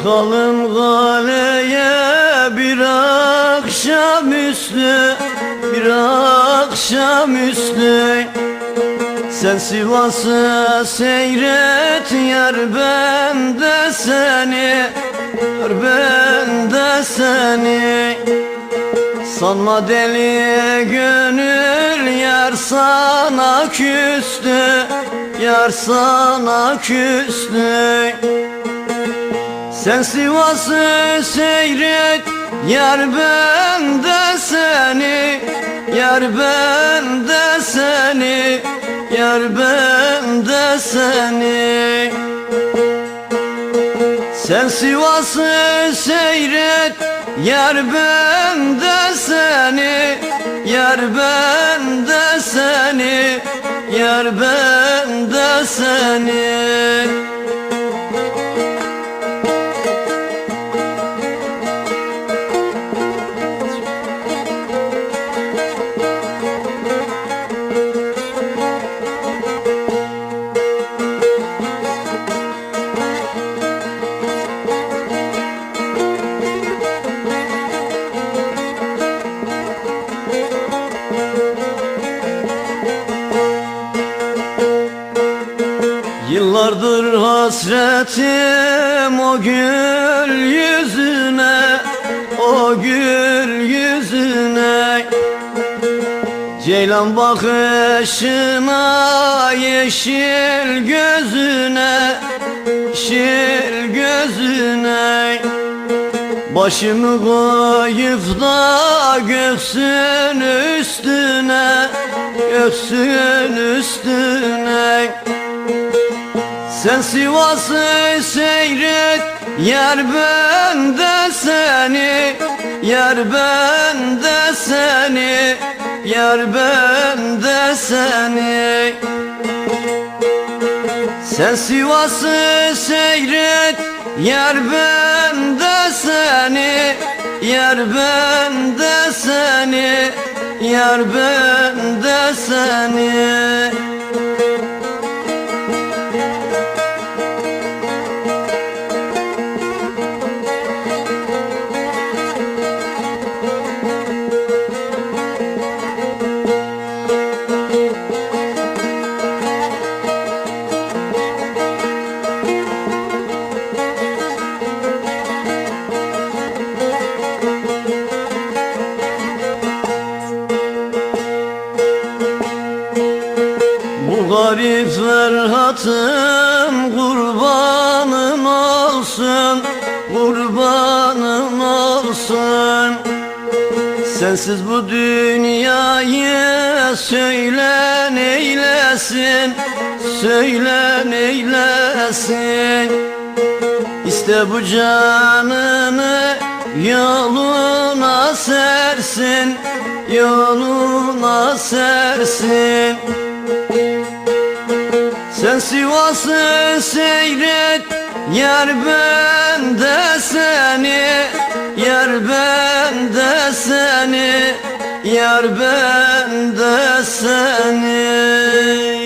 Çıkalım galeye bir akşamüstü Bir akşamüstü. Sen Sivas'ı seyret yar ben de seni Yar ben de seni. Sanma deli gönül yar sana küstü Yar sana küstü sen Sivas'ı seyret Yar ben de seni. Yar ben de seni Yar ben de seni. Sen Sivas'ı seyret Yar ben de seni. Yar ben de seni Yar ben de seni hasretim o gül yüzüne O gül yüzüne. Ceylan bakışına yeşil gözüne Yeşil gözüne. Başımı koyup da göksün üstüne Göksün üstüne sen Sivas'ı seyret Yar ben de seni Yar ben de seni Yar ben de seni. Sen Sivas'ı seyret Yar ben de seni Yar ben de seni Yar ben de seni garip Ferhat'ım kurbanın olsun Kurbanın olsun. Sensiz bu dünyayı söyle neylesin Söyle neylesin İşte bu canını yoluna sersin Yoluna sersin sen Sivas'ı seyret Yar ben de seni. Yar ben de seni Yar ben de seni